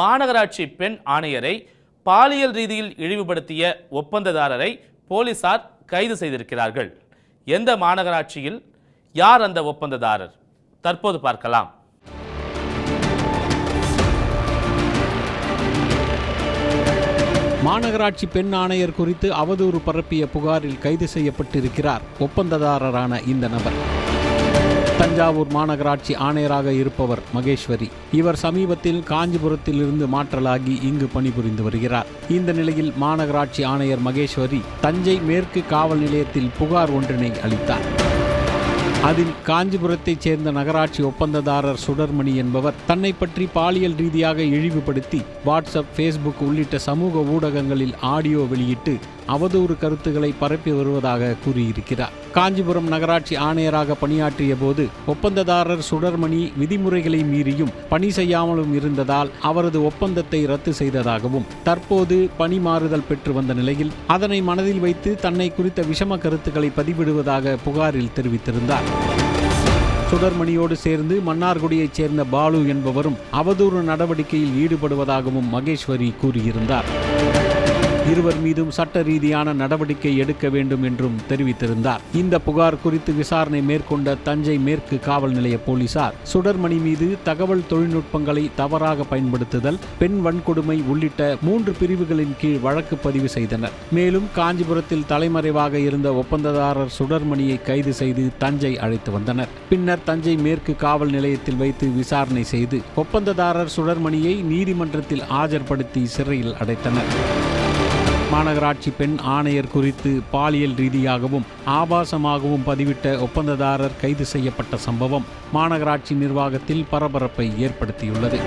மாநகராட்சி பெண் ஆணையரை பாலியல் ரீதியில் இழிவுபடுத்திய ஒப்பந்ததாரரை போலீசார் கைது செய்திருக்கிறார்கள். எந்த மாநகராட்சியில் யார் அந்த ஒப்பந்ததாரர்? தற்போது பார்க்கலாம். மாநகராட்சி பெண் ஆணையர் குறித்து அவதூறு பரப்பிய புகாரில் கைது செய்யப்பட்டிருக்கிறார் ஒப்பந்ததாரரான இந்த நபர். தஞ்சாவூர் மாநகராட்சி ஆணையராக இருப்பவர் மகேஸ்வரி. இவர் சமீபத்தில் காஞ்சிபுரத்தில் இருந்து மாற்றலாகி இங்கு பணிபுரிந்து வருகிறார். இந்த நிலையில் மாநகராட்சி ஆணையர் மகேஸ்வரி தஞ்சை மேற்கு காவல் நிலையத்தில் புகார் ஒன்றினை அளித்தார். அதில் காஞ்சிபுரத்தைச் சேர்ந்த நகராட்சி ஒப்பந்ததாரர் சுடர்மணி என்பவர் தன்னை பற்றி பாலியல் ரீதியாக இழிவுபடுத்தி வாட்ஸ்அப் ஃபேஸ்புக் உள்ளிட்ட சமூக ஊடகங்களில் ஆடியோ வெளியிட்டு அவதூறு கருத்துக்களை பரப்பி வருவதாக கூறியிருக்கிறார். காஞ்சிபுரம் நகராட்சி ஆணையராக பணியாற்றிய போது ஒப்பந்ததாரர் சுடர்மணி விதிமுறைகளை மீறியும் பணி செய்யாமலும் இருந்ததால் அவரது ஒப்பந்தத்தை ரத்து செய்ததாகவும் தற்போது பணி மாறுதல் பெற்று வந்த நிலையில் அதனை மனதில் வைத்து தன்னை குறித்த விஷம கருத்துக்களை பதிவிடுவதாக புகாரில் தெரிவித்திருந்தார். சுடர்மணியோடு சேர்ந்து மன்னார்குடியைச் சேர்ந்த பாலு என்பவரும் அவதூறு நடவடிக்கையில் ஈடுபடுவதாகவும் மகேஸ்வரி கூறியிருந்தார். இருவர் மீதும் சட்ட ரீதியான நடவடிக்கை எடுக்க வேண்டும் என்றும் தெரிவித்திருந்தார். இந்த புகார் குறித்து விசாரணை மேற்கொண்ட தஞ்சை மேற்கு காவல் நிலைய போலீசார் சுடர்மணி மீது தகவல் தொழில்நுட்பங்களை தவறாக பயன்படுத்துதல் பெண் வன்கொடுமை உள்ளிட்ட மூன்று பிரிவுகளின் கீழ் வழக்கு பதிவு செய்தனர். மேலும் காஞ்சிபுரத்தில் தலைமறைவாக இருந்த ஒப்பந்ததாரர் சுடர்மணியை கைது செய்து தஞ்சை அழைத்து வந்தனர். பின்னர் தஞ்சை மேற்கு காவல் நிலையத்தில் வைத்து விசாரணை செய்து ஒப்பந்ததாரர் சுடர்மணியை நீதிமன்றத்தில் ஆஜர்படுத்தி சிறையில் அடைத்தனர். மாநகராட்சி பெண் ஆணையர் குறித்து பாலியல் ரீதியாகவும் ஆபாசமாகவும் பதிவிட்ட ஒப்பந்ததாரர் கைது செய்யப்பட்ட சம்பவம் மாநகராட்சி நிர்வாகத்தில் பரபரப்பை ஏற்படுத்தியுள்ளது.